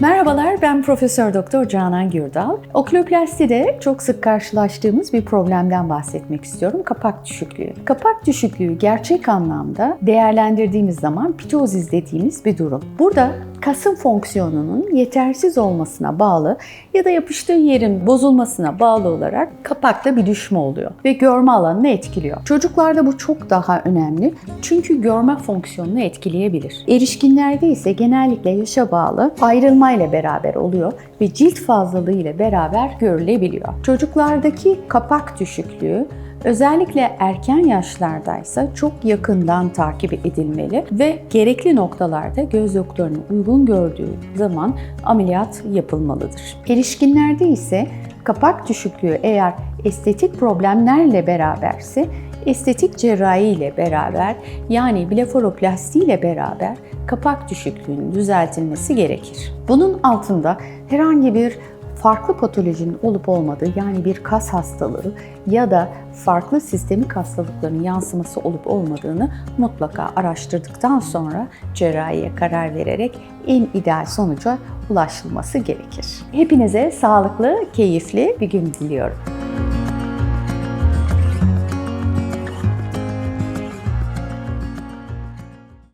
Merhabalar, ben Profesör Doktor Canan Gürdal. Okuloplastide çok sık karşılaştığımız bir problemden bahsetmek istiyorum. Kapak düşüklüğü. Kapak düşüklüğü gerçek anlamda değerlendirdiğimiz zaman pitozis dediğimiz bir durum. Burada kasın fonksiyonunun yetersiz olmasına bağlı ya da yapıştığı yerin bozulmasına bağlı olarak kapakta bir düşme oluyor ve görme alanını etkiliyor. Çocuklarda bu çok daha önemli çünkü görme fonksiyonunu etkileyebilir. Erişkinlerde ise genellikle yaşa bağlı ayrılma ile beraber oluyor ve cilt fazlalığı ile beraber görülebiliyor. Çocuklardaki kapak düşüklüğü Özellikle erken yaşlardaysa çok yakından takip edilmeli ve gerekli noktalarda göz doktorunun uygun gördüğü zaman ameliyat yapılmalıdır. Erişkinlerde ise kapak düşüklüğü eğer estetik problemlerle beraberse estetik cerrahi ile beraber yani blefaroplasti ile beraber kapak düşüklüğünün düzeltilmesi gerekir. Bunun altında herhangi bir farklı patolojinin olup olmadığı yani bir kas hastalığı ya da farklı sistemik hastalıkların yansıması olup olmadığını mutlaka araştırdıktan sonra cerrahiye karar vererek en ideal sonuca ulaşılması gerekir. Hepinize sağlıklı, keyifli bir gün diliyorum.